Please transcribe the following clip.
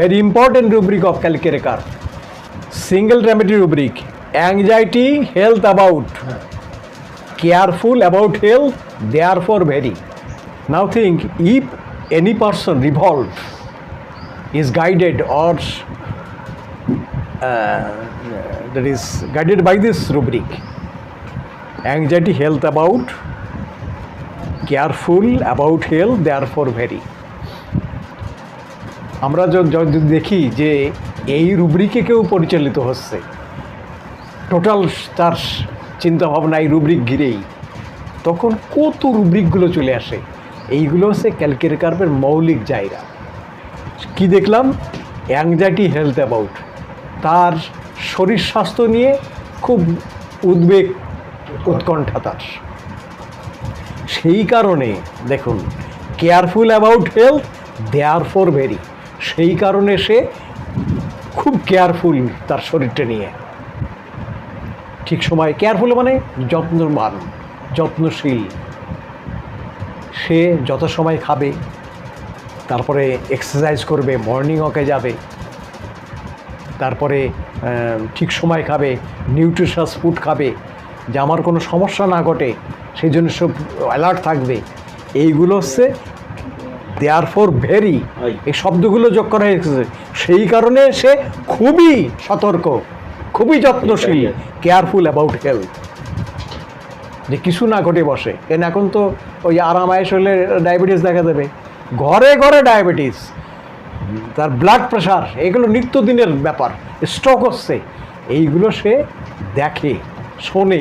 very important rubric of calculator single remedy rubric anxiety health about careful about health therefore very now think if any person revolved is guided or uh, that is guided by this rubric anxiety health about careful about health therefore very আমরা যদি দেখি যে এই রুব্রিকে কেউ পরিচালিত হচ্ছে total তার চিন্তাভাবনা এই রুব্রিক ঘিরেই, তখন কত রুব্রিকগুলো চলে আসে? এইগুলো হচ্ছে ক্যালকের কার্পের মৌলিক জায়গা। কি দেখলাম? অ্যাংজাইটি হেলথ অ্যাবাউট তার শরীর স্বাস্থ্য নিয়ে খুব উদ্বেগ উৎকণ্ঠা তার। সেই কারণে দেখুন careful about health there for very সেই কারণে সে খুব কেয়ারফুল তার শরীরটা নিয়ে। ঠিক সময়, কেয়ারফুল মানে যত্নবান, যত্নশীল। সে যত সময় খাবে, তারপরে এক্সারসাইজ করবে মর্নিং ওয়াকে যাবে, তারপরে ঠিক সময় খাবে নিউট্রিশাস ফুড খাবে, যে আমার কোনো সমস্যা না ঘটে সেই জন্য সব অ্যালার্ট থাকবে। এইগুলো হচ্ছে দেয়ার ফর ভেরি এই শব্দগুলো যোগ করা হয়েছে সেই কারণে সে খুবই সতর্ক খুবই যত্নশীল কেয়ারফুল অ্যাবাউট হেলথ যে কিছু না ঘটে বসে। কেন এখন তো ওই আরাম আয়েস হলে ডায়াবেটিস দেখা দেবে। ঘরে ঘরে ডায়াবেটিস তার ব্লাড প্রেশার এগুলো নিত্যদিনের ব্যাপার স্ট্রোক হচ্ছে। এইগুলো সে দেখে শোনে।